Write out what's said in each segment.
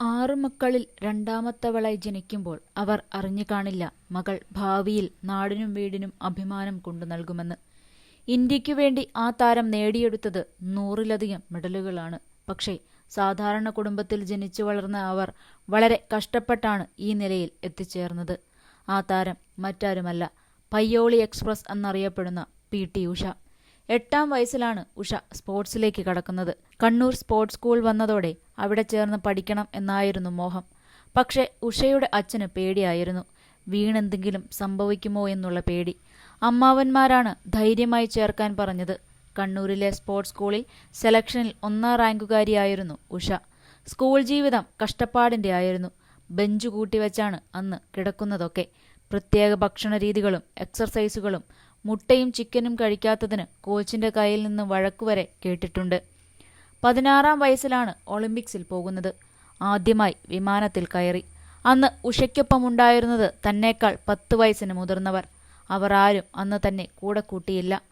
ആറു മക്കളിൽ രണ്ടാമത്തവളായി ജനിക്കുമ്പോൾ അവർ അറിഞ്ഞു കാണില്ല മകൾ ഭാവിയിൽ നാടിനും വീടിനും അഭിമാനം കൊണ്ടു നൽകുമെന്ന്. ഇന്ത്യയ്ക്കു വേണ്ടി ആ താരം നേടിയെടുത്തത് നൂറിലധികം മെഡലുകളാണ്. പക്ഷേ സാധാരണ കുടുംബത്തിൽ ജനിച്ചു വളർന്ന അവർ വളരെ കഷ്ടപ്പെട്ടാണ് ഈ നിലയിൽ എത്തിച്ചേർന്നത്. ആ താരം മറ്റാരുമല്ല പയ്യോളി എക്സ്പ്രസ് എന്നറിയപ്പെടുന്ന പി ടി ഉഷ. എട്ടാം വയസ്സിലാണ് ഉഷ സ്പോർട്സിലേക്ക് കടക്കുന്നത്. കണ്ണൂർ സ്പോർട്സ് സ്കൂൾ വന്നതോടെ അവിടെ ചേർന്ന് പഠിക്കണം എന്നായിരുന്നു മോഹം. പക്ഷേ ഉഷയുടെ അച്ഛന് പേടിയായിരുന്നു. വീണെന്തെങ്കിലും സംഭവിക്കുമോ എന്നുള്ള പേടി. അമ്മാവന്മാരാണ് ധൈര്യമായി ചേർക്കാൻ പറഞ്ഞത്. കണ്ണൂരിലെ സ്പോർട്സ് സ്കൂളിൽ സെലക്ഷനിൽ ഒന്നാം റാങ്കുകാരിയായിരുന്നു ഉഷ. സ്കൂൾ ജീവിതം കഷ്ടപ്പാടിന്റെ ആയിരുന്നു. ബെഞ്ച് കൂട്ടിവെച്ചാണ് അന്ന് കിടക്കുന്നതൊക്കെ. പ്രത്യേക ഭക്ഷണ രീതികളും എക്സർസൈസുകളും മുട്ടയും ചിക്കനും കഴിക്കാത്തതിന് കോച്ചിന്റെ കയ്യിൽ നിന്ന് വഴക്കുവരെ കേട്ടിട്ടുണ്ട്. പതിനാറാം വയസ്സിലാണ് ഒളിമ്പിക്സിൽ പോകുന്നത്. ആദ്യമായി വിമാനത്തിൽ കയറി. അന്ന് ഉഷയ്ക്കൊപ്പം ഉണ്ടായിരുന്നത് തന്നേക്കാൾ പത്ത് വയസ്സിന് മുതിർന്നവർ. അവർ ആരും അന്ന് തന്നെ കൂടെ കൂട്ടിയില്ല.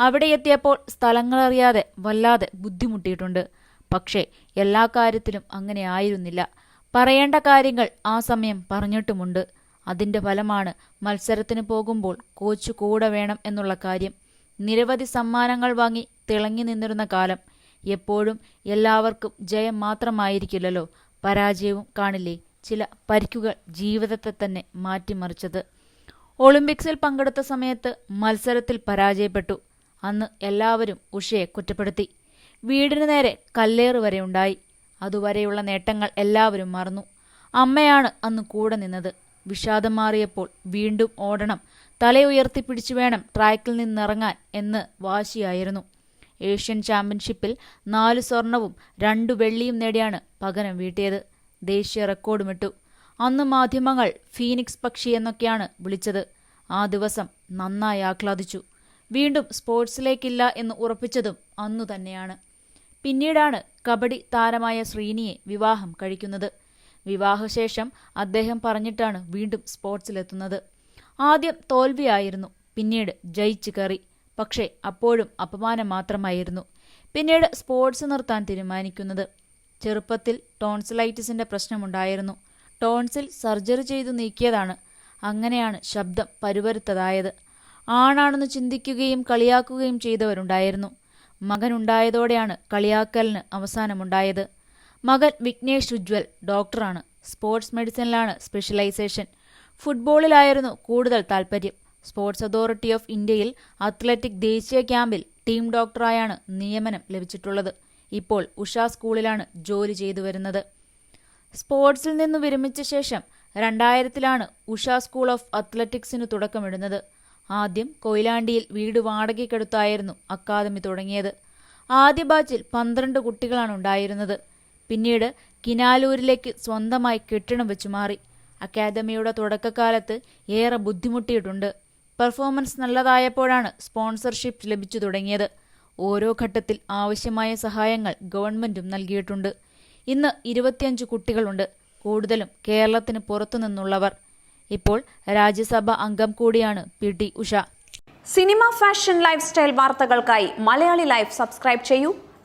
അവിടെ എത്തിയപ്പോൾ സ്ഥലങ്ങളറിയാതെ വല്ലാതെ ബുദ്ധിമുട്ടിയിട്ടുണ്ട്. പക്ഷേ എല്ലാ കാര്യത്തിലും അങ്ങനെ ആയിരുന്നില്ല. പറയേണ്ട കാര്യങ്ങൾ ആ സമയം പറഞ്ഞിട്ടുമുണ്ട്. അതിന്റെ ഫലമാണ് മത്സരത്തിന് പോകുമ്പോൾ കോച്ച് കൂടെ വേണം എന്നുള്ള കാര്യം. നിരവധി സമ്മാനങ്ങൾ വാങ്ങി തിളങ്ങി നിന്നിരുന്ന കാലം. എപ്പോഴും എല്ലാവർക്കും ജയം മാത്രമായിരിക്കില്ലല്ലോ. പരാജയവും കാണില്ലേ? ചില പരിക്കുകൾ ജീവിതത്തെ തന്നെ മാറ്റിമറിച്ചത്. ഒളിമ്പിക്സിൽ പങ്കെടുത്ത സമയത്ത് മത്സരത്തിൽ പരാജയപ്പെട്ടു. അന്ന് എല്ലാവരും ഉഷയെ കുറ്റപ്പെടുത്തി. വീടിനു നേരെ കല്ലേറ് വരെ ഉണ്ടായി. അതുവരെയുള്ള നേട്ടങ്ങൾ എല്ലാവരും മറന്നു. അമ്മയാണ് അന്ന് കൂടെ നിന്നത്. വിഷാദം മാറിയപ്പോൾ വീണ്ടും ഓടണം. തലയുയർത്തിപ്പിടിച്ചു വേണം ട്രാക്കിൽ നിന്നിറങ്ങാൻ എന്ന് വാശിയായിരുന്നു. ഏഷ്യൻ ചാമ്പ്യൻഷിപ്പിൽ നാല് സ്വർണവും രണ്ടു വെള്ളിയും നേടിയാണ് പകരം വീട്ടിയത്. ദേശീയ റെക്കോർഡുമിട്ടു അന്ന് മാധ്യമങ്ങൾ ഫീനിക്സ് പക്ഷി എന്നൊക്കെയാണ് വിളിച്ചത്. ആ ദിവസം നന്നായി ആഹ്ലാദിച്ചു. വീണ്ടും സ്പോർട്സിലേക്കില്ല എന്ന് ഉറപ്പിച്ചതും അന്നു തന്നെയാണ് പിന്നീടാണ് കബഡി താരമായ ശ്രീനിയെ വിവാഹം കഴിക്കുന്നത്. വിവാഹശേഷം അദ്ദേഹം പറഞ്ഞിട്ടാണ് വീണ്ടും സ്പോർട്സിലെത്തുന്നത്. ആദ്യം തോൽവിയായിരുന്നു പിന്നീട് ജയിച്ചു കയറി. പക്ഷേ അപ്പോഴും അപമാനം മാത്രമായിരുന്നു. പിന്നീട് സ്പോർട്സ് നിർത്താൻ തീരുമാനിക്കുന്നത്. ചെറുപ്പത്തിൽ ടോൺസിലൈറ്റിസിന്റെ പ്രശ്നമുണ്ടായിരുന്നു. ടോൺസിൽ സർജറി ചെയ്തു നീക്കിയതാണ്. അങ്ങനെയാണ് ശബ്ദം പരുവരുത്തതായത്. ആണാണെന്ന് ചിന്തിക്കുകയും കളിയാക്കുകയും ചെയ്തവരുണ്ടായിരുന്നു. മകനുണ്ടായതോടെയാണ് കളിയാക്കലിന് അവസാനമുണ്ടായത്. മകൻ വിഘ്നേഷ് ഉജ്വൽ ഡോക്ടറാണ്. Sports മെഡിസിനിലാണ് specialisation. ഫുട്ബോളിലായിരുന്നു കൂടുതൽ താൽപ്പര്യം സ്പോർട്സ് അതോറിറ്റി ഓഫ് ഇന്ത്യയിൽ അത്ലറ്റിക് ദേശീയ ക്യാമ്പിൽ ടീം ഡോക്ടറായാണ് നിയമനം ലഭിച്ചിട്ടുള്ളത്. ഇപ്പോൾ ഉഷ സ്കൂളിലാണ് ജോലി ചെയ്തു വരുന്നത്. സ്പോർട്സിൽ നിന്ന് വിരമിച്ച ശേഷം രണ്ടായിരത്തിലാണ് ഉഷ സ്കൂൾ ഓഫ് അത്ലറ്റിക്സിന് തുടക്കമിടുന്നത്. ആദ്യം കൊയിലാണ്ടിയിൽ വീട് വാടകയ്ക്കെടുത്തായിരുന്നു അക്കാദമി തുടങ്ങിയത്. ആദ്യ ബാച്ചിൽ പന്ത്രണ്ട് കുട്ടികളാണ് ഉണ്ടായിരുന്നത്. പിന്നീട് കിനാലൂരിലേക്ക് സ്വന്തമായി കെട്ടിടം വെച്ചു മാറി. അക്കാദമിയുടെ തുടക്കകാലത്ത് ഏറെ ബുദ്ധിമുട്ടിയിട്ടുണ്ട്. പെർഫോമൻസ് നല്ലതായപ്പോഴാണ് സ്പോൺസർഷിപ്പ് ലഭിച്ചു തുടങ്ങിയത്. ഓരോ ഘട്ടത്തിൽ ആവശ്യമായ സഹായങ്ങൾ ഗവൺമെന്റും നൽകിയിട്ടുണ്ട്. ഇന്ന് ഇരുപത്തിയഞ്ച് കുട്ടികളുണ്ട്. കൂടുതലും കേരളത്തിന് പുറത്തുനിന്നുള്ളവർ. ഇപ്പോൾ രാജ്യസഭ അംഗം കൂടിയാണ് P T Usha. Cinema fashion life style വാർത്തകൾക്കായി മലയാളി ലൈഫ് സബ്സ്ക്രൈബ് ചെയ്യൂ.